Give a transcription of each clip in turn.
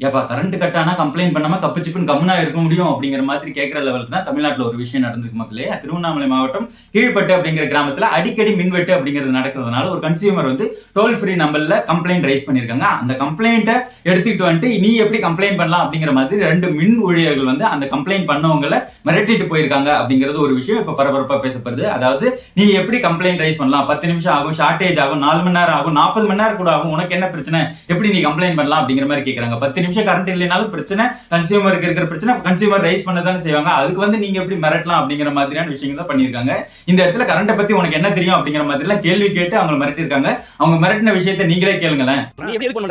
ஏப்பா current cut ஆனா complaint பண்ணாம கப்பு சிப்புன்னு கம்முனா இருக்க முடியும் அப்படிங்கிற மாதிரி கேட்கிற லெவலுக்கு தான் தமிழ்நாட்டில் ஒரு விஷயம் நடந்திருக்கு மக்களே. திருவண்ணாமலை மாவட்டம் கீழ்பட்டு அப்படிங்கிற கிராமத்துல அடிக்கடி மின்வெட்டு அப்படிங்கிறது நடக்கிறதுனால ஒரு கன்சியூமர் வந்து டோல் ஃப்ரீ நம்பர்ல கம்ப்ளைண்ட் ரைஸ் பண்ணிருக்காங்க அந்த கம்ப்ளைண்ட்டை எடுத்துக்கிட்டு வந்துட்டு நீ எப்படி கம்ப்ளைண்ட் பண்ணலாம்? அப்படிங்கிற மாதிரி ரெண்டு மின் ஊழியர்கள் வந்து அந்த கம்ப்ளைண்ட் பண்ணவங்களை மிரட்டிட்டு போயிருக்காங்க அப்படிங்கிறது ஒரு விஷயம் இப்ப பரபரப்பா பேசப்படுது. அதாவது நீ எப்படி கம்ப்ளைண்ட் ரைஸ் பண்ணலாம்? பத்து நிமிஷம் ஆகும் ஷார்ட்டேஜ் ஆகும் நாலு மணி நேரம் ஆகும் நாற்பது மணி நேரம் கூட ஆகும் உனக்கு என்ன பிரச்சனை? எப்படி நீ கம்ப்ளைண்ட் பண்ணலாம்? அப்படிங்கிற மாதிரி கேட்குறாங்க பத்து நிமிஷம் கரண்ட் இல்லைனாலும் பிரச்சனை கன்சியூமருக்கு இருக்கிற பிரச்சனை கன்சியூமர் ரைஸ் பண்ண தானே செய்வாங்க. அதுக்கு வந்து நீங்க எப்படி மிரட்டலாம் அப்படிங்கிற மாதிரியான விஷயங்கள் தான் பண்ணியிருக்காங்க. இந்த இடத்துல கரண்ட்டை பத்தி உனக்கு என்ன தெரியும் அப்படிங்கிற மாதிரி எல்லாம் கேள்வி கேட்டு அவங்க மிரட்டிருக்காங்க அவங்க மிரட்டின விஷயத்தை நீங்களே கேளுங்களேன். எப்படி எதுக்கு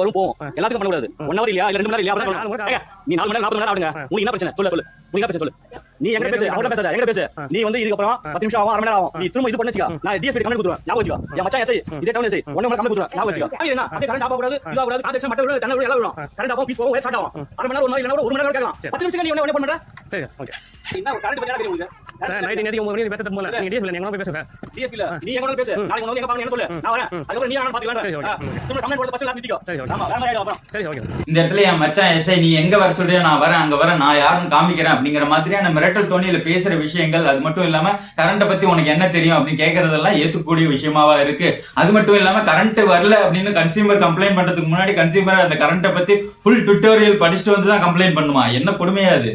வரும் போகும். எல்லாத்துக்கும் பண்ணக்கூடாது. ஒன் ஹவர் இல்லையா? இல்ல ரெண்டு மணி நேரம் இல்லையா? நீ நாலு மணி நேரம் நாற்பது மணி நேரம் ஆடுங்க உங்களுக்கு என்ன பிரச்சனை? சொல்லு சொல்லு. உங்களுக்கு என்ன பிரச்சனை? சொல்லு. நீ எங்க பேசு அவங்க பேசாத எங்க பேசு. நீ வந்து இதுக்கு அப்புறம் பத்து நிமிஷம் ஆகும் அரை மணி நேரம் ஆகும். நீ திரும்ப இது பண்ணி வச்சுக்கோ. நான் டிஎஸ்பி கமெண்ட் கொடுத்துருவேன். ஞாபகம் வச்சுக்கோ. என் மச்சான் எஸ்ஐ இதே டவுன் எஸ்ஐ ஒண்ணு கமெண்ட் கொடுத்துருவேன். ஞாபகம் வச்சுக்கோ. என்ன? அதே கரண்ட் ஆஃப் கூடாது இது கூடாது கான்டெக்ட் மட்ட விட தண்ணி எல்லாம் விடும் கரண்ட் ஆஃப் பீஸ் போகும் ஸ்டார்ட் ஆகும். அரை மணி நேரம் ஒரு மணி நேரம் ஒரு மணி நேரம் கேட்கலாம். பத்து நிமிஷம் நீ என்ன பண்ணற சரி ஓகே. என்ன கரண்ட் பத்தி உங்களுக்கு? சார் நைட் நேரத்துக்கு ஒன்பது மணி பேசுறது போல. நீங்க டிஎஸ்எல் எங்க போய் பேசுங்க. டிஎஸ்பி இல்ல நீ எங்க பேசு. நாளைக்கு வந்து எங்க பாருங்க என்ன சொல்லு. நான் வரேன். அதுக்கப்புறம் நீ நான் சரி, பாத்துக்கலாம் ஓகே. திரும்ப கமெண்ட் போடுறது ஃபர்ஸ்ட் நிறுத்திக்கோ சரி, ஓகே. ஆமா வேற மாதிரி ஆயிடும் அப்புறம். சரி ஓகே. இந்த இடத்துல என் மச்சான் எஸ்ஐ நீ எங்க வர சொல்றியோ நான் வரேன் அங்க வரேன் நான் யாருன்னு காமிக்கிறேன் அப்படிங்கிற மாதிரியான மிரட்டல் தோணியில பேசுற விஷயங்கள் அது மட்டும் இல்லாம கரண்ட்டை பத்தி உனக்கு என்ன தெரியும் அப்படின்னு கேட்கறதெல்லாம் ஏத்துக்கக்கூடிய விஷயமாவா இருக்கு. அது மட்டும் இல்லாம கரண்ட் வரல அப்படின்னு கன்சியூமர் கம்ப்ளைண்ட் பண்றதுக்கு முன்னாடி கன்சியூமர் அந்த கரண்ட்டை பத்தி ஃபுல் டுட்டோரியல் படிச்சுட்டு வந்து தான் கம்ப்ளைண்ட் பண்ணுமா? என்ன கொடுமையா அது?